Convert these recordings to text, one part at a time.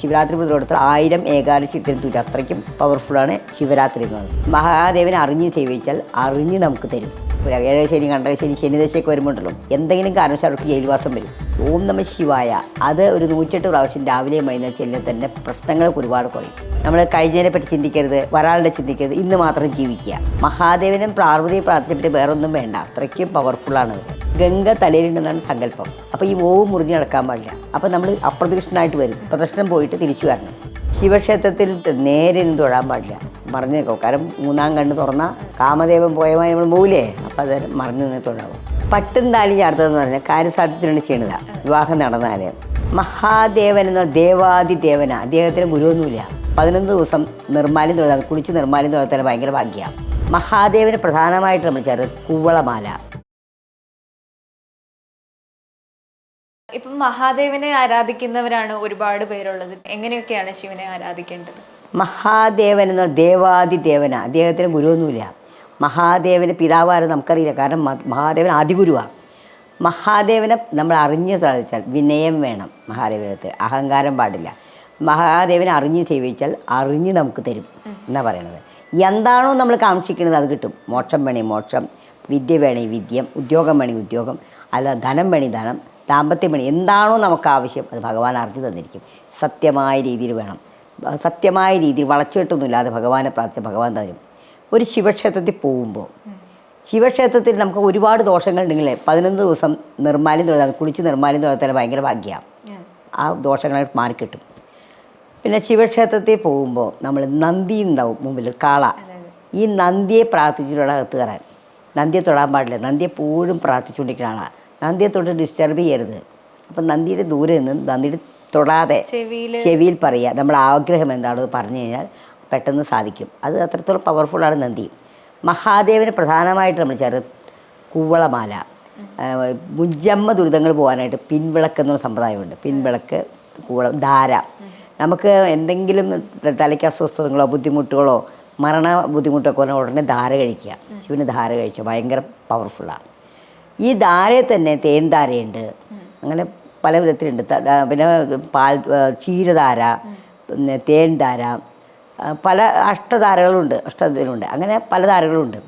ശിവരാത്രി വ്രതം എടുത്താൽ ആയിരം ഏകാദശി ഇട്ടും തൂരം അത്രയ്ക്കും പവർഫുള്ളാണ് ശിവരാത്രി എന്ന് പറയുന്നത്. മഹാദേവനെ അറിഞ്ഞ് സേവിച്ചാൽ അറിഞ്ഞ് നമുക്ക് തരും. ഏഴര ശനി കണ്ടക ശനി ശനിദശയൊക്കെ വരുമ്പോണ്ടല്ലോ. എന്തെങ്കിലും കാരണവശാൽ അവർക്ക് ജയിൽവാസം വരും. ഓം നമ ശിവായ. അത് ഒരു നൂറ്റെട്ട് പ്രാവശ്യം രാവിലെയും വൈകുന്നേരം ചെല്ലിൽ തന്നെ പ്രശ്നങ്ങൾക്ക് ഒരുപാട് കുറയും. നമ്മൾ കഴിഞ്ഞതിനെ പറ്റി ചിന്തിക്കരുത് വരാളുടെ ചിന്തിക്കരുത് ഇന്ന് മാത്രം ജീവിക്കുക. മഹാദേവനും പാർവതിയെ പ്രാർത്ഥിച്ചിട്ട് വേറൊന്നും വേണ്ട. അത്രയ്ക്കും പവർഫുള്ളാണ് ഗംഗ തലയിലുണ്ടെന്നാണ് സങ്കല്പം. അപ്പോൾ ഈ ഓവ് മുറിഞ്ഞ് നടക്കാൻ പാടില്ല. അപ്പോൾ നമ്മൾ അപ്രദക്ഷിണായിട്ട് വരും. പ്രദക്ഷിണം പോയിട്ട് തിരിച്ചു വരണം. ശിവക്ഷേത്രത്തിൽ നേരെ നിന്ന് തൊഴാൻ പാടില്ല. മറിഞ്ഞു നിൽക്കും. കാരണം മൂന്നാം കണ്ണ് തുറന്ന കാമദേവൻ പോയമായി നമ്മൾ മൂലേ അപ്പം അത് മറിഞ്ഞു നിന്ന് തൊഴാവും. പട്ടും താലി ചാർത്തതെന്ന് പറഞ്ഞാൽ കാര്യസാധ്യത്തിന് വേണ്ടി വിവാഹം നടന്നാൽ മഹാദേവൻ എന്ന ദേവാദി ദേവന അദ്ദേഹത്തിന് ഗുരുവൊന്നുമില്ല. പതിനൊന്ന് ദിവസം നിർമ്മാല്യം തൊഴുതാൽ കുളിച്ച് നിർമ്മാല്യം തൊഴുത്താൽ ഭയങ്കര ഭാഗ്യമാണ് മഹാദേവന് പ്രധാനമായിട്ട് നമ്മൾ ചേർത്ത് കൂവളമാല. ഇപ്പം മഹാദേവനെ ആരാധിക്കുന്നവരാണ് ഒരുപാട് പേരുള്ളത്. എങ്ങനെയൊക്കെയാണ് ശിവനെ ആരാധിക്കേണ്ടത്? മഹാദേവൻ എന്ന ദേവാദി ദേവന. അദ്ദേഹത്തിന് ഗുരുവൊന്നുമില്ല. മഹാദേവന് പിതാവാരും നമുക്കറിയില്ല. കാരണം മഹാദേവൻ ആദിഗുരുവാണ് മഹാദേവനെ നമ്മൾ അറിഞ്ഞ് സാധിച്ചാൽ വിനയം വേണം മഹാദേവനടുത്ത് അഹങ്കാരം പാടില്ല. മഹാദേവനെ അറിഞ്ഞ് സേവിച്ചാൽ അറിഞ്ഞ് നമുക്ക് തരും എന്നാ പറയണത്. എന്താണോ നമ്മൾ കാക്ഷിക്കുന്നത് അത് കിട്ടും. മോക്ഷം വേണേ മോക്ഷം വിദ്യ വേണേ വിദ്യം ഉദ്യോഗം വേണേ ഉദ്യോഗം അല്ല ധനം വേണേ ധനം ദാമ്പത്യം വേണേ എന്താണോ നമുക്ക് ആവശ്യം അത് ഭഗവാൻ അറിഞ്ഞു തന്നിരിക്കും. സത്യമായ രീതിയിൽ വേണം. സത്യമായ രീതിയിൽ വളച്ചുകെട്ടൊന്നുമില്ലാതെ ഭഗവാനെ പ്രാർത്ഥിച്ച ഭഗവാൻ തരും. ഒരു ശിവക്ഷേത്രത്തിൽ പോകുമ്പോൾ ശിവക്ഷേത്രത്തിൽ നമുക്ക് ഒരുപാട് ദോഷങ്ങൾ ദോഷങ്ങളുണ്ടെങ്കിൽ പതിനൊന്ന് ദിവസം നിർമ്മാല്യം തൊഴുതാൽ കുളിച്ച് നിർമ്മാല്യം തൊഴുത്താൽ ഭയങ്കര ഭാഗ്യമാണ്. ആ ദോഷങ്ങളായിട്ട് മാറിക്കിട്ടും. പിന്നെ ശിവക്ഷേത്രത്തിൽ പോകുമ്പോൾ നമ്മൾ നന്ദി ഉണ്ടാവും മുമ്പിൽ കാള. ഈ നന്ദിയെ പ്രാർത്ഥിച്ചിട്ടുള്ള അകത്ത് കയറാൻ. നന്ദിയെ തൊടാൻ പാടില്ല. നന്ദിയെ എപ്പോഴും പ്രാർത്ഥിച്ചുകൊണ്ടിരിക്കുന്ന ആളാണ് നന്ദിയെ തൊട്ട് ഡിസ്റ്റർബ് ചെയ്യരുത്. അപ്പം നന്ദിയുടെ ദൂരെ നിന്ന് നന്ദിയുടെ തൊടാതെ ചെവിയിൽ പറയുക. നമ്മുടെ ആഗ്രഹം എന്താണോ പറഞ്ഞു കഴിഞ്ഞാൽ പെട്ടെന്ന് സാധിക്കും. അത് അത്രത്തോളം പവർഫുള്ളാണ് നന്ദി. മഹാദേവന് പ്രധാനമായിട്ട് നമ്മൾ ചേർ കൂവളമാല. മുജമ്മ ദുരിതങ്ങൾ പോകാനായിട്ട് പിൻവിളക്ക് എന്നൊരു സമ്പ്രദായമുണ്ട്. പിൻവിളക്ക് കൂവളം ധാര. നമുക്ക് എന്തെങ്കിലും തലയ്ക്ക് അസ്വസ്ഥതകളോ ബുദ്ധിമുട്ടുകളോ മരണ ബുദ്ധിമുട്ടൊക്കെ വന്നാൽ ഉടനെ ധാര കഴിക്കുക. ശിവന് ധാര കഴിക്കുക ഭയങ്കര പവർഫുള്ളാണ് ഈ ധാരയിൽ തന്നെ തേൻ ധാരയുണ്ട്. അങ്ങനെ പല വിധത്തിലുണ്ട്. പിന്നെ പാൽ ചീരധാര പിന്നെ തേൻ ധാര പല അഷ്ടധാരകളുണ്ട് അഷ്ടത്തിലുണ്ട് അങ്ങനെ പല ധാരകളുണ്ട്.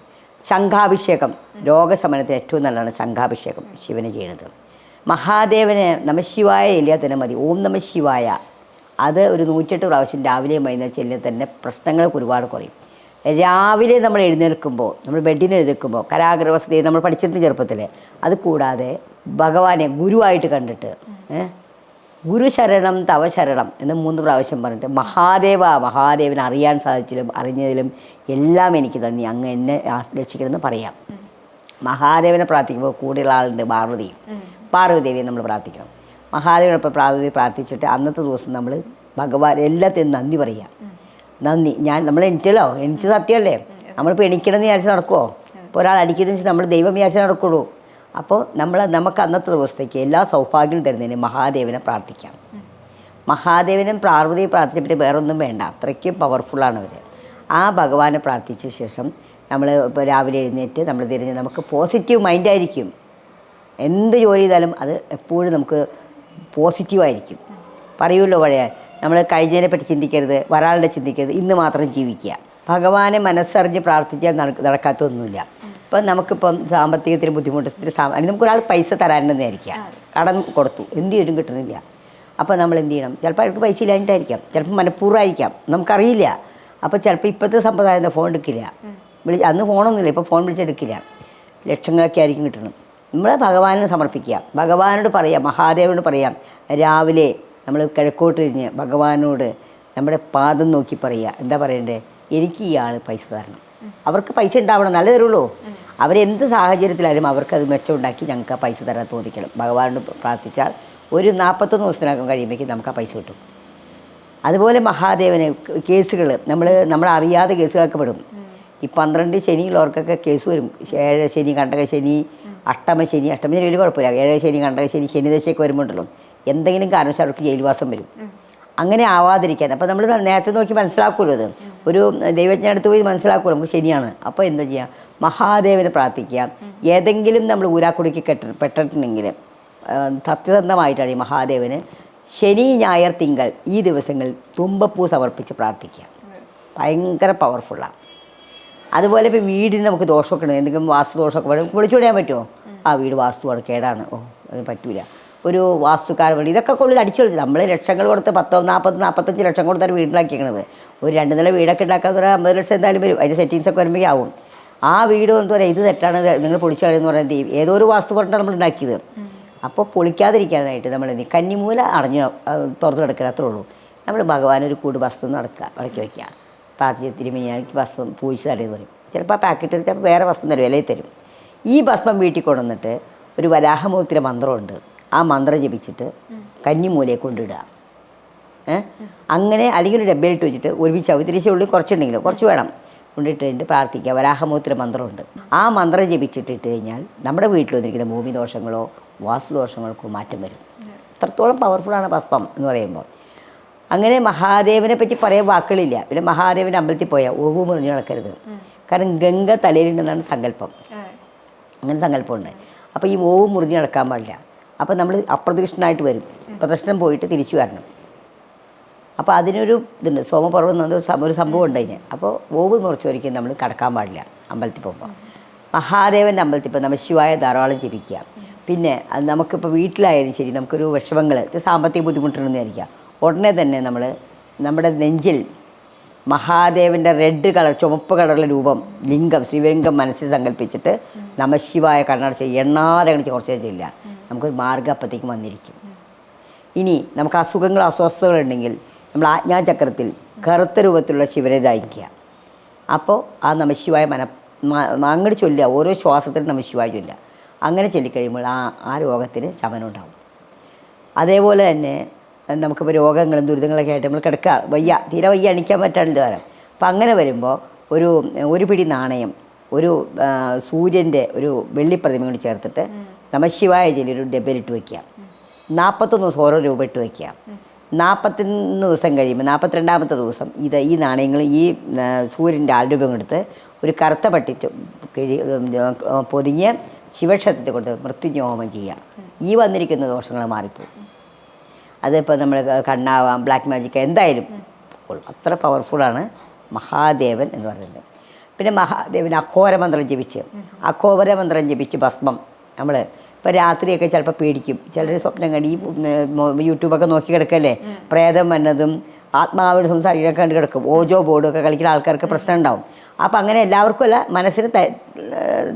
ശംഖാഭിഷേകം. രോഗശമനത്തിന് ഏറ്റവും നല്ലതാണ് ശംഖാഭിഷേകം ശിവന് ചെയ്യുന്നത് മഹാദേവന് നമശിവായ ചെല്ലിയാൽ തന്നെ മതി. ഓം നമ ശിവായ അത് ഒരു നൂറ്റെട്ട് പ്രാവശ്യം രാവിലെയും വൈകുന്നേരം ചെല്ലിയാൽ തന്നെ പ്രശ്നങ്ങൾക്ക് ഒരുപാട് കുറയും. രാവിലെ നമ്മൾ എഴുന്നേൽക്കുമ്പോൾ നമ്മൾ ബെഡിന് എഴുന്നേൽക്കുമ്പോൾ കലാഗ്രവസ്ഥയെ നമ്മൾ പഠിച്ചിട്ടുണ്ട് ചെറുപ്പത്തിൽ അത് കൂടാതെ ഭഗവാനെ ഗുരുവായിട്ട് കണ്ടിട്ട് ഗുരു ശരണം തവ ശരണം എന്ന് മൂന്ന് പ്രാവശ്യം പറഞ്ഞിട്ട് മഹാദേവ മഹാദേവനെ അറിയാൻ സാധിച്ചതിലും അറിഞ്ഞതിലും എല്ലാം എനിക്ക് തന്നെ. അങ്ങ് എന്നെ രക്ഷിക്കണമെന്ന് പറയാം. മഹാദേവനെ പ്രാർത്ഥിക്കുമ്പോൾ കൂടെയുള്ള ആളുണ്ട് പാർവതി. പാർവതിദേവിയെ നമ്മൾ പ്രാർത്ഥിക്കണം. മഹാദേവനൊപ്പം പാർവതി പ്രാർത്ഥിച്ചിട്ട് അന്നത്തെ ദിവസം നമ്മൾ ഭഗവാൻ എല്ലാത്തിനും നന്ദി പറയുക നന്ദി. ഞാൻ നമ്മൾ എണീറ്റല്ലോ? എണീറ്റ് സത്യമല്ലേ? നമ്മളിപ്പോൾ എണീക്കണമെന്ന് വിചാരിച്ച് നടക്കുമോ ഇപ്പോൾ ഒരാൾ അടിക്കുന്നതെന്ന് വെച്ചാൽ നമ്മൾ ദൈവം വിചാരിച്ച് നടക്കുള്ളൂ. അപ്പോൾ നമ്മൾ നമുക്ക് അന്നത്തെ ദിവസത്തേക്ക് എല്ലാ സൗഭാഗ്യം തരുന്നതിന് മഹാദേവനെ പ്രാർത്ഥിക്കാം. മഹാദേവനും പ്രാർവതി പ്രാർത്ഥിച്ചിട്ട് വേറൊന്നും വേണ്ട. അത്രയ്ക്കും പവർഫുള്ളാണ് അവർ ആ ഭഗവാനെ പ്രാർത്ഥിച്ച ശേഷം നമ്മൾ ഇപ്പോൾ രാവിലെ എഴുന്നേറ്റ് നമ്മൾ തിരിഞ്ഞ് നമുക്ക് പോസിറ്റീവ് മൈൻഡായിരിക്കും എന്ത് ജോലി ചെയ്താലും അത് എപ്പോഴും നമുക്ക് പോസിറ്റീവായിരിക്കും. പറയുമല്ലോ പഴയ നമ്മൾ കഴിഞ്ഞതിനെ പറ്റി ചിന്തിക്കരുത് വരാളുടെ ചിന്തിക്കരുത് ഇന്ന് മാത്രം ജീവിക്കുക. ഭഗവാനെ മനസ്സറിഞ്ഞ് പ്രാർത്ഥിച്ചാൽ നടക്ക നടക്കാത്തൊന്നുമില്ല. ഇപ്പം നമുക്കിപ്പം സാമ്പത്തികത്തിന് ബുദ്ധിമുട്ട് അല്ലെങ്കിൽ നമുക്കൊരാൾ പൈസ തരാനുണ്ടെന്നായിരിക്കാം കടം കൊടുത്തു എന്ത് ചെയ്യും കിട്ടുന്നില്ല. അപ്പോൾ നമ്മൾ എന്ത് ചെയ്യണം ചിലപ്പോൾ അവർക്ക് പൈസ ഇല്ലാഞ്ഞിട്ടായിരിക്കാം. ചിലപ്പോൾ മനഃപൂർവമായിരിക്കാം. നമുക്കറിയില്ല. അപ്പോൾ ചിലപ്പോൾ ഇപ്പോഴത്തെ സമ്പ്രദായം ഫോൺ എടുക്കില്ല. വിളി അന്ന് ഫോണൊന്നുമില്ല. ഇപ്പോൾ ഫോൺ വിളിച്ചെടുക്കില്ല. ലക്ഷങ്ങളൊക്കെ ആയിരിക്കും കിട്ടണം. നമ്മൾ ഭഗവാനെ സമർപ്പിക്കുക. ഭഗവാനോട് പറയാം മഹാദേവനോട് പറയാം. രാവിലെ നമ്മൾ കിഴക്കോട്ടിരിഞ്ഞ് ഭഗവാനോട് നമ്മുടെ പാദം നോക്കി പറയുക. എന്താ പറയണ്ടേ? എനിക്ക് ആൾ പൈസ തരണം. അവർക്ക് പൈസ ഉണ്ടാവണം നല്ല തരുള്ളൂ അവരെന്ത് സാഹചര്യത്തിലായാലും അവർക്കത് മെച്ചമുണ്ടാക്കി ഞങ്ങൾക്ക് ആ പൈസ തരാൻ തോന്നിക്കണം. ഭഗവാനോട് പ്രാർത്ഥിച്ചാൽ ഒരു നാൽപ്പത്തൊന്ന് ദിവസത്തിനകം കഴിയുമ്പോഴേക്കും നമുക്ക് ആ പൈസ കിട്ടും. അതുപോലെ മഹാദേവന് കേസുകൾ നമ്മൾ അറിയാതെ കേസുകളൊക്കെ പെടും. ഈ പന്ത്രണ്ട് ശനിയുള്ളവർക്കൊക്കെ കേസ് വരും. ശനി കണ്ടക ശനി അഷ്ടമ ശനി അഷ്ടമ ശനി വലിയ കുഴപ്പമില്ല. ഏഴ് ശനി കണ്ടക ശനി ശനി ദശയൊക്കെ വരുമ്പോണ്ടല്ലോ. എന്തെങ്കിലും കാരണവശാൽ അവർക്ക് ജയിൽവാസം വരും. അങ്ങനെ ആവാതിരിക്കാൻ. അപ്പോൾ നമ്മൾ നേരത്തെ നോക്കി മനസ്സിലാക്കുമല്ലോ അത് ഒരു ദൈവജ്ഞ അടുത്ത് പോയി മനസ്സിലാക്കുമല്ലോ നമുക്ക് ശനിയാണ്. അപ്പോൾ എന്താ ചെയ്യുക മഹാദേവനെ പ്രാർത്ഥിക്കുക. ഏതെങ്കിലും നമ്മൾ ഊരാക്കുടിക്ക് കെട്ട പെട്ടിട്ടുണ്ടെങ്കിൽ സത്യസന്ധമായിട്ടാണ് ഈ മഹാദേവന് ശനി ഞായർ തിങ്കൾ ഈ ദിവസങ്ങളിൽ തുമ്പപ്പൂ സമർപ്പിച്ച് പ്രാർത്ഥിക്കുക. ഭയങ്കര പവർഫുള്ളാണ് അതുപോലെ ഇപ്പോൾ വീടിന് നമുക്ക് ദോഷമൊക്കെ ഉണ്ട്. എന്തെങ്കിലും വാസ്തു ദോഷമൊക്കെ വേണം വിളിച്ചു വിടാൻ പറ്റുമോ? ആ വീട് വാസ്തുവാണ് കേടാണ്. ഓ അത് പറ്റൂല. ഒരു വാസ്തുക്കാരൻ വേണ്ടി ഇതൊക്കെ ഉള്ളിൽ അടിച്ചു കൊടുത്തു നമ്മൾ ലക്ഷങ്ങൾ കൊടുത്ത് പത്തോ നാൽപ്പത് നാൽപ്പത്തഞ്ച് ലക്ഷം കൊടുത്താണ് വീടുണ്ടാക്കിയിരിക്കുന്നത് ഒരു രണ്ട് നില വീടൊക്കെ ഉണ്ടാക്കാൻ ഒരു അമ്പത് ലക്ഷം എന്തായാലും വരും. അതിന്റെ സെറ്റിങ്സ് ഒക്കെ വരുമ്പോൾ ആവും. ആ വീട് എന്ന് പറയാം ഇത് തെറ്റാണ്. നിങ്ങൾ പൊളിച്ചു എന്ന് പറയുന്നത് ഏതോ ഒരു വാസ്തു പറഞ്ഞിട്ടാണ് നമ്മൾ ഉണ്ടാക്കിയത്. അപ്പോൾ പൊളിക്കാതിരിക്കാനായിട്ട് നമ്മൾ എന്ത് കന്നിമൂല അടഞ്ഞു തുറന്നു കിടക്കുക അത്രേ ഉള്ളൂ. നമ്മൾ ഭഗവാൻ ഒരു കൂട് വസ്തു നടക്കുക അടക്കി വയ്ക്കുക പ്രാർത്ഥിച്ച് തിരുമണിയാക്കി ഭസ്മം പൂഴിച്ച് തടയെന്ന് പറയും. ചിലപ്പോൾ ആ പാക്കറ്റ് ചിലപ്പോൾ വേറെ ഭസ്മം തരും ഇലയിൽ തരും. ഈ ഭസ്മം വീട്ടിൽ കൊണ്ടുവന്നിട്ട് ഒരു വരാഹമൂത്തിലെ മന്ത്രമുണ്ട്. ആ മന്ത്രം ജപിച്ചിട്ട് കന്നിമൂലയെ കൊണ്ടിടുക? അങ്ങനെ അല്ലെങ്കിൽ ഒരു ഡബ്ബയിലിട്ട് വെച്ചിട്ട് ഒരുമിച്ച് അവതരിച്ച ഉള്ളിൽ കുറച്ചുണ്ടെങ്കിലും കുറച്ച് വേണം. കൊണ്ടിട്ട് കഴിഞ്ഞിട്ട് പ്രാർത്ഥിക്കുക. വരാഹമൂത്തിലെ മന്ത്രമുണ്ട്. ആ മന്ത്രം ജപിച്ചിട്ടിട്ട് കഴിഞ്ഞാൽ നമ്മുടെ വീട്ടിൽ വന്നിരിക്കുന്ന ഭൂമി ദോഷങ്ങളോ വാസ്തുദോഷങ്ങൾക്കോ മാറ്റം വരും. അത്രത്തോളം പവർഫുള്ളാണ് ഭസ്മം എന്ന് പറയുമ്പോൾ. അങ്ങനെ മഹാദേവനെ പറ്റി പറയാൻ വാക്കുകളില്ല. പിന്നെ മഹാദേവന്റെ അമ്പലത്തിൽ പോയാൽ ഓഹു മുറിഞ്ഞ് നടക്കരുത്. കാരണം ഗംഗ തലയിലുണ്ടെന്നാണ് സങ്കല്പം. അങ്ങനെ സങ്കല്പമുണ്ട്. അപ്പോൾ ഈ ഓവ് മുറിഞ്ഞ് നടക്കാൻ പാടില്ല. അപ്പോൾ നമ്മൾ അപ്രദക്ഷിണായിട്ട് വരും. പ്രദക്ഷിണം പോയിട്ട് തിരിച്ചു വരണം. അപ്പോൾ അതിനൊരു ഇതുണ്ട്. സോമപർവം എന്ന് പറഞ്ഞ ഒരു സംഭവം ഉണ്ട് അതിന് അപ്പോൾ ഓവ് മുറിച്ച് ഒരിക്കലും നമ്മൾ കടക്കാൻ പാടില്ല അമ്പലത്തിൽ പോകുമ്പോൾ മഹാദേവന്റെ അമ്പലത്തിൽ ഇപ്പോൾ നമ്മൾ ശിവായ ധാരാളം ജപിക്കുക. പിന്നെ അത് നമുക്കിപ്പോൾ വീട്ടിലായാലും ശരി നമുക്കൊരു വിഷമങ്ങൾ സാമ്പത്തിക ബുദ്ധിമുട്ടുണ്ടെന്ന് വിചാരിക്കുക. ഉടനെ തന്നെ നമ്മൾ നമ്മുടെ നെഞ്ചിൽ മഹാദേവന്റെ റെഡ് കളർ ചുവപ്പ് കളറുള്ള രൂപം ലിംഗം ശിവലിംഗം മനസ്സിൽ സങ്കല്പിച്ചിട്ട് നമശിവായ കണ്ണടച്ച് എണ്ണാതെ കണിച്ച് കുറച്ച് ചെയ്യില്ല. നമുക്കൊരു മാർഗം അപ്പത്തേക്കും വന്നിരിക്കും. ഇനി നമുക്ക് അസുഖങ്ങൾ അസ്വസ്ഥതകളുണ്ടെങ്കിൽ നമ്മൾ ആജ്ഞാചക്രത്തിൽ കറുത്ത രൂപത്തിലുള്ള ശിവനെ ധരിക്കുക അപ്പോൾ ആ നമശിവായ മന അങ്ങോട്ട് ചൊല്ലുക. ഓരോ ശ്വാസത്തിലും നമശിവായ ചൊല്ലുക. അങ്ങനെ ചൊല്ലിക്കഴിയുമ്പോൾ ആ ആ രോഗത്തിന് ശമനം ഉണ്ടാവും. അതേപോലെ തന്നെ നമുക്കിപ്പോൾ രോഗങ്ങളും ദുരിതങ്ങളൊക്കെ ആയിട്ട് നമ്മൾ കിടക്കുക വയ്യ തീരെ വയ്യ അണിക്കാൻ പറ്റാണ്ട് വരാം അപ്പം അങ്ങനെ വരുമ്പോൾ ഒരു ഒരു പിടി നാണയം ഒരു സൂര്യന്റെ ഒരു വെള്ളിപ്രതിമ കൊണ്ട് ചേർത്തിട്ട് നമശിവായ ജില്ലയിൽ ഒരു ഡബലിട്ട് വയ്ക്കുക നാൽപ്പത്തൊന്ന് ദിവസം ഓരോ രൂപ ഇട്ട് വയ്ക്കുക നാൽപ്പത്തൊന്ന് ദിവസം കഴിയുമ്പോൾ നാൽപ്പത്തിരണ്ടാമത്തെ ദിവസം ഇത് ഈ നാണയങ്ങൾ ഈ സൂര്യന്റെ ആൾരൂപം എടുത്ത് ഒരു കറുത്ത പട്ടി കിഴി പൊതിഞ്ഞ് ശിവക്ഷേത്രത്തിൽ കൊടുത്ത് മൃത്യുജ്ഞോമം ചെയ്യുക. ഈ വന്നിരിക്കുന്ന ദോഷങ്ങൾ മാറിപ്പോകും അതിപ്പോൾ നമ്മൾ കണ്ണാവാം ബ്ലാക്ക് മാജിക് എന്തായാലും. അത്ര പവർഫുള്ളാണ് മഹാദേവൻ എന്ന് പറയുന്നത്. പിന്നെ മഹാദേവൻ അഘോര മന്ത്രം ജപിച്ച് അഘോര മന്ത്രം ജപിച്ച് ഭസ്മം നമ്മൾ ഇപ്പോൾ രാത്രിയൊക്കെ ചിലപ്പോൾ പേടിക്കും. ചിലർ സ്വപ്നം കണ്ടി യൂട്യൂബൊക്കെ നോക്കി കിടക്കല്ലേ? പ്രേതം വന്നതും ആത്മാവിന്റെ സംസാരിക്കാൻ കണ്ട് കിടക്കും. ഓജോ ബോർഡും ഒക്കെ കളിക്കുന്ന ആൾക്കാർക്ക് പ്രശ്നം ഉണ്ടാവും. അപ്പോൾ അങ്ങനെ എല്ലാവർക്കും അല്ല മനസ്സിന്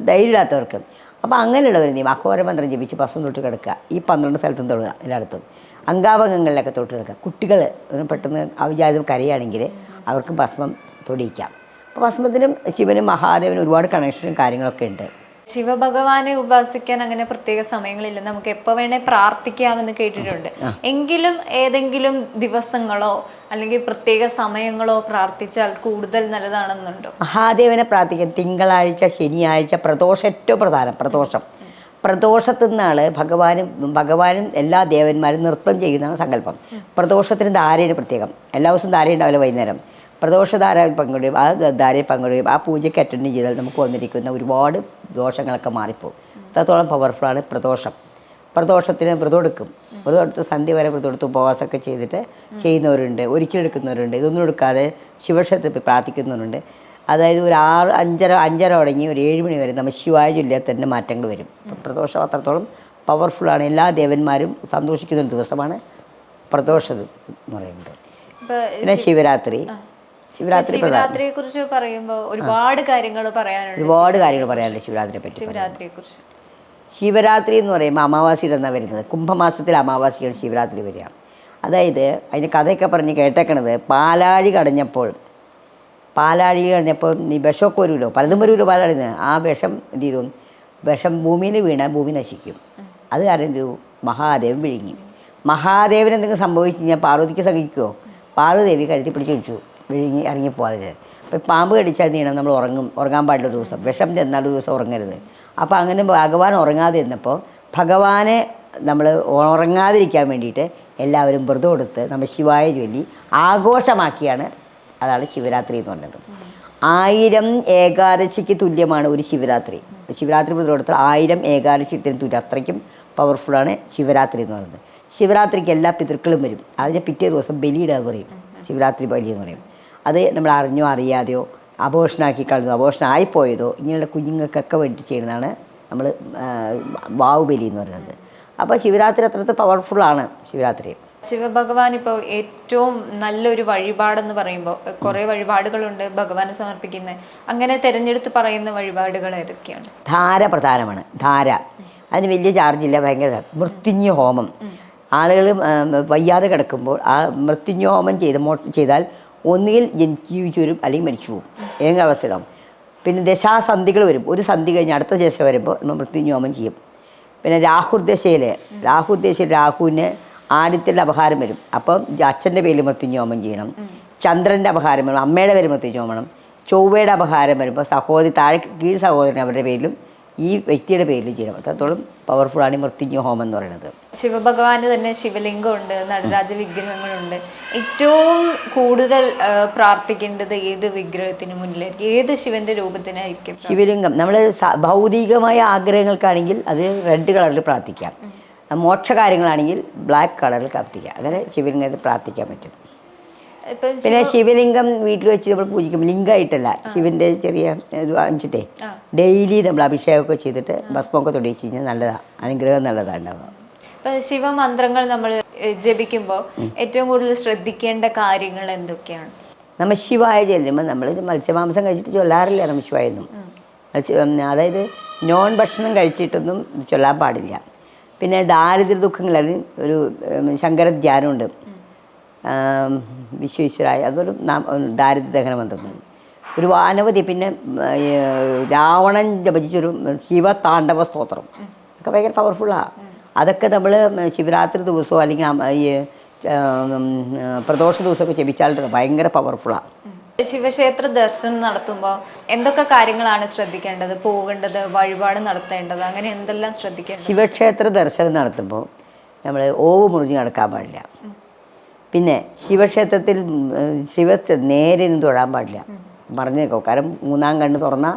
ധൈര്യമില്ലാത്തവർക്ക്. അപ്പോൾ അങ്ങനെയുള്ളവർ നീ അഘോരമന്ത്രം ജപിച്ച് ഭസ്മം തൊട്ട് കിടക്കുക. ഈ പന്ത്രണ്ട് സ്ഥലത്തും തൊടുക എല്ലായിടത്തും. അംഗാഭംഗങ്ങളിലൊക്കെ തൊട്ടെടുക്കുക കുട്ടികൾ പെട്ടെന്ന് അവിചാരിതം കരയുകയാണെങ്കിൽ അവർക്ക് ഭസ്മം തൊടിയിക്കാം. അപ്പോൾ ഭസ്മത്തിനും ശിവനും മഹാദേവനും ഒരുപാട് കണക്ഷനും കാര്യങ്ങളൊക്കെ ഉണ്ട്. ശിവഭഗവാനെ ഉപാസിക്കാൻ അങ്ങനെ പ്രത്യേക സമയങ്ങളില്ല. നമുക്ക് എപ്പോൾ വേണേ പ്രാർത്ഥിക്കാമെന്ന് കേട്ടിട്ടുണ്ട്. എങ്കിലും ഏതെങ്കിലും ദിവസങ്ങളോ അല്ലെങ്കിൽ പ്രത്യേക സമയങ്ങളോ പ്രാർത്ഥിച്ചാൽ കൂടുതൽ നല്ലതാണെന്നുണ്ടോ? മഹാദേവനെ പ്രാർത്ഥിക്കാൻ തിങ്കളാഴ്ച ശനിയാഴ്ച പ്രദോഷം ഏറ്റവും പ്രധാനം പ്രദോഷം. പ്രദോഷത്തു നിന്നാണ് ഭഗവാനും ഭഗവാനും എല്ലാ ദേവന്മാരും നൃത്തം ചെയ്യുന്നതാണ് സങ്കല്പം. പ്രദോഷത്തിന് ധാരയുടെ പ്രത്യേകം. എല്ലാ ദിവസവും ധാര ഉണ്ടാവില്ല വൈകുന്നേരം. പ്രദോഷധാര പങ്കിടുകയും ആ ധാരയിൽ പങ്കിടുകയും ആ പൂജയ്ക്ക് അറ്റൻഡ് ചെയ്താൽ നമുക്ക് വന്നിരിക്കുന്ന ഒരുപാട് ദോഷങ്ങളൊക്കെ മാറിപ്പോകും അത്രത്തോളം പവർഫുള്ളാണ് പ്രദോഷം. പ്രദോഷത്തിന് വ്രതം എടുക്കും. വ്രതം എടുത്ത് സന്ധ്യ വരെ വ്രതം എടുത്ത് ഉപവാസമൊക്കെ ചെയ്തിട്ട് ചെയ്യുന്നവരുണ്ട് ഒരിക്കലും എടുക്കുന്നവരുണ്ട്. ഇതൊന്നും എടുക്കാതെ ശിവക്ഷേത്രത്തിൽ പ്രാർത്ഥിക്കുന്നവരുണ്ട്. അതായത് ഒരു ആറ് അഞ്ചര അഞ്ചര തുടങ്ങി ഒരു ഏഴ് മണി വരെ നമ്മുടെ ശിവായ ജില്ലയിൽ തന്നെ മാറ്റങ്ങൾ വരും. പ്രദോഷം അത്രത്തോളം പവർഫുള്ളാണ് എല്ലാ ദേവന്മാരും സന്തോഷിക്കുന്ന ഒരു ദിവസമാണ് പ്രദോഷം എന്ന് പറയുന്നത്. പിന്നെ ശിവരാത്രി. ശിവരാത്രി ശിവരാത്രിയെ കുറിച്ച് പറയുമ്പോൾ ഒരുപാട് കാര്യങ്ങൾ പറയാനുണ്ട്. ഒരുപാട് കാര്യങ്ങൾ പറയാനുണ്ട് ശിവരാത്രിയെ പറ്റി ശിവരാത്രിയെ കുറിച്ച് ശിവരാത്രി എന്ന് പറയുമ്പോൾ അമാവാസിയിൽ എന്നാണ് വരുന്നത്. കുംഭമാസത്തിൽ അമാവാസിയാണ് ശിവരാത്രി വരിക. അതായത് അതിന് കഥയൊക്കെ പറഞ്ഞ് കേട്ടേക്കണത് പാലാഴി കടഞ്ഞപ്പോൾ പാലാഴി കഴിഞ്ഞപ്പോൾ ഈ വിഷമൊക്കെ വരുമല്ലോ. പലതും വരുമല്ലോ പാലാഴി ആ വിഷം എന്ത് ചെയ്തു? വിഷം ഭൂമിയിൽ വീണാൽ ഭൂമി നശിക്കും. അത് കാരണം എന്ത് മഹാദേവൻ വിഴുങ്ങി. മഹാദേവൻ എന്തെങ്കിലും സംഭവിച്ചു കഴിഞ്ഞാൽ പാർവതിക്ക് സഹിക്കുമോ പാർവദേവി കഴുത്തി പിടിച്ച് വിളിച്ചു വിഴുങ്ങി ഇറങ്ങിപ്പോകാതെ അപ്പോൾ പാമ്പ് കടിച്ചാൽ നീണം നമ്മൾ ഉറങ്ങും. ഉറങ്ങാൻ പാടില്ല ഒരു ദിവസം. വിഷം ചെന്നാൽ ഒരു ദിവസം ഉറങ്ങരുത്. അപ്പോൾ അങ്ങനെ ഭഗവാൻ ഉറങ്ങാതെ ഇരുന്നപ്പോൾ ഭഗവാനെ നമ്മൾ ഉറങ്ങാതിരിക്കാൻ വേണ്ടിയിട്ട് എല്ലാവരും വ്രതം എടുത്ത് നമ്മൾ ശിവായ ചൊല്ലി ആഘോഷമാക്കിയാണ് അതാണ് ശിവരാത്രി എന്ന് പറയുന്നത് ആയിരം ഏകാദശിക്ക് തുല്യമാണ് ഒരു ശിവരാത്രി. ശിവരാത്രി പ്രതിരോധത്തിൽ ആയിരം ഏകാദശിത്തിന് തുല്യം അത്രയ്ക്കും പവർഫുള്ളാണ് ശിവരാത്രി എന്ന് പറയുന്നത്. ശിവരാത്രിക്ക് എല്ലാ പിതൃക്കളും വരും. അതിന് പിറ്റേ ദിവസം ബലിയിടാന്ന് പറയും. ശിവരാത്രി ബലി എന്ന് പറയും. അത് നമ്മൾ അറിഞ്ഞോ അറിയാതെയോ അപോഷണാക്കി കളഞ്ഞോ അപോഷണമായിപ്പോയതോ ഇങ്ങനെയുള്ള കുഞ്ഞുങ്ങൾക്കൊക്കെ വേണ്ടി ചെയ്യുന്നതാണ് നമ്മൾ വാവുബലി എന്ന് പറയുന്നത്. അപ്പോൾ ശിവരാത്രി അത്രത്ത് പവർഫുള്ളാണ് ശിവരാത്രി. ശിവഭഗവാൻ ഇപ്പോൾ ഏറ്റവും നല്ലൊരു വഴിപാടെന്ന് പറയുമ്പോൾ കുറേ വഴിപാടുകളുണ്ട് ഭഗവാനെ സമർപ്പിക്കുന്നത് അങ്ങനെ തിരഞ്ഞെടുത്ത് പറയുന്ന വഴിപാടുകൾ ഏതൊക്കെയാണ്? ധാര പ്രധാനമാണ്. ധാര. അതിന് വലിയ ചാർജില്ല ഭയങ്കര മൃത്യുഞ്ഞ ഹോമം. ആളുകൾ വയ്യാതെ കിടക്കുമ്പോൾ ആ മൃത്യുഞ്ഞ ഹോമം ചെയ്ത് ചെയ്താൽ ഒന്നുകിൽ ജീവിച്ചു വരും അല്ലെങ്കിൽ മരിച്ചു പോകും. ഏതെങ്കിലും അവസരം. പിന്നെ ദശാസന്ധികൾ വരും. ഒരു സന്ധി കഴിഞ്ഞ് അടുത്ത ദശ വരുമ്പോൾ നമ്മൾ മൃത്യുഞ്ഞ ഹോമം ചെയ്യും. പിന്നെ രാഹുർദശയിൽ രാഹുർദശയിൽ രാഹുവിന് ആദിത്യന്റെ അപഹാരം വരും. അപ്പം അച്ഛന്റെ പേരിൽ മൃത്യുഞ്ജോമം ചെയ്യണം. ചന്ദ്രന്റെ അപഹാരം വരും. അമ്മയുടെ പേര് മൃത്യുഞ്ജോമണം ചൊവ്വയുടെ അപഹാരം വരുമ്പോൾ സഹോദരി താഴെ കീഴ് സഹോദരൻ അവരുടെ പേരിലും ഈ വ്യക്തിയുടെ പേരിലും ചെയ്യണം. അത്രത്തോളം പവർഫുള്ളാണ് ഈ മൃത്യുഞ്ജ ഹോമം എന്ന് പറയുന്നത്. ശിവഭഗവാന് തന്നെ ശിവലിംഗമുണ്ട് നടരാജ വിഗ്രഹങ്ങളുണ്ട് ഏറ്റവും കൂടുതൽ പ്രാർത്ഥിക്കേണ്ടത് ഏത് വിഗ്രഹത്തിന് മുന്നിലായിരിക്കും? ഏത് ശിവന്റെ രൂപത്തിനായിരിക്കും? ശിവലിംഗം. നമ്മൾ ഭൗതികമായ ആഗ്രഹങ്ങൾക്കാണെങ്കിൽ അത് റെഡ് കളറിൽ പ്രാർത്ഥിക്കാം. മോക്ഷ കാര്യങ്ങളാണെങ്കിൽ ബ്ലാക്ക് കളറിൽ കത്തിക്കുക അങ്ങനെ ശിവലിംഗത്തിൽ പ്രാർത്ഥിക്കാൻ പറ്റും. പിന്നെ ശിവലിംഗം വീട്ടിൽ വെച്ച് നമ്മൾ പൂജിക്കും ലിംഗമായിട്ടല്ല ശിവന്റെ ചെറിയ ഇത് വാങ്ങിച്ചിട്ടേ ഡെയിലി നമ്മൾ അഭിഷേകമൊക്കെ ചെയ്തിട്ട് ഭസ്മമൊക്കെ തൊടിയിച്ച് കഴിഞ്ഞാൽ നല്ലതാണ് അനുഗ്രഹം നല്ലതാണ് ഉണ്ടാവുക ശിവമന്ത്രങ്ങൾ നമ്മൾ ജപിക്കുമ്പോൾ ഏറ്റവും കൂടുതൽ ശ്രദ്ധിക്കേണ്ട കാര്യങ്ങൾ എന്തൊക്കെയാണ്? നമ്മൾ ശിവായ ചെല്ലുമ്പോൾ നമ്മൾ മത്സ്യമാംസം കഴിച്ചിട്ട് ചൊല്ലാറില്ല നമ്മൾ ശിവായൊന്നും മത്സ്യ അതായത് നോൺ ഭക്ഷണം കഴിച്ചിട്ടൊന്നും ചൊല്ലാൻ പാടില്ല. പിന്നെ ദാരിദ്ര്യ ദുഃഖങ്ങളിൽ ഒരു ശങ്കരധ്യാനമുണ്ട് വിശ്വേശ്വരായ അതൊരു ദാരിദ്ര്യ ദഹന മന്ത്രം ഒരു അനവധി പിന്നെ രാവണൻ ജപിച്ചൊരു ശിവതാണ്ഡവ സ്തോത്രം. ഒക്കെ ഭയങ്കര പവർഫുള്ളാണ് അതൊക്കെ നമ്മൾ ശിവരാത്രി ദിവസമോ അല്ലെങ്കിൽ ഈ പ്രദോഷ ദിവസമൊക്കെ ജപിച്ചാൽ ഭയങ്കര പവർഫുള്ളാണ് ശിവക്ഷേത്ര ദർശനം നടത്തുമ്പോൾ എന്തൊക്കെ കാര്യങ്ങളാണ് ശ്രദ്ധിക്കേണ്ടത്? പോകേണ്ടത് വഴിപാട് നടത്തേണ്ടത് അങ്ങനെ എന്തെല്ലാം ശ്രദ്ധിക്കേണ്ടത്? ശിവക്ഷേത്ര ദർശനം നടത്തുമ്പോൾ നമ്മൾ ഓവ് മുറിഞ്ഞ് നടക്കാൻ പാടില്ല. പിന്നെ ശിവക്ഷേത്രത്തിൽ ശിവ നേരെ നിന്ന് തൊഴാൻ പാടില്ല. മറിഞ്ഞേക്കോ കാരണം മൂന്നാം കണ്ണ് തുറന്നാൽ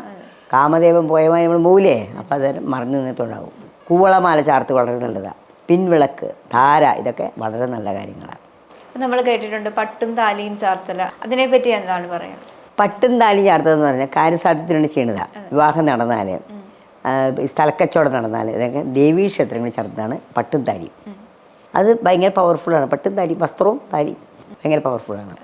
കാമദേവൻ പോയമായി നമ്മൾ മൂലേ. അപ്പോൾ അത് മറിഞ്ഞ് നിന്ന് തൊഴാവും. കൂവളമാല ചാർത്ത് വളരെ നല്ലതാണ് പിൻവിളക്ക് ധാര ഇതൊക്കെ വളരെ നല്ല കാര്യങ്ങളാണ് നമ്മൾ കേട്ടിട്ടുണ്ട് പട്ടും താലിയും ചാർത്തല. അതിനെപ്പറ്റി എന്താണ് പറയുന്നത് പട്ടും താലി ചാർത്തതെന്ന് പറഞ്ഞാൽ കാര്യസാധ്യത്തിനാണ് ചെയ്യണതാണ് വിവാഹം നടന്നാൽ സ്ഥലക്കച്ചവടം നടന്നാൽ അതൊക്കെ ദേവീ ക്ഷേത്രങ്ങളിൽ ചേർത്തതാണ് പട്ടും താലി അത് ഭയങ്കര പവർഫുള്ളാണ് പട്ടും താലി വസ്ത്രവും താലി ഭയങ്കര പവർഫുള്ളാണ്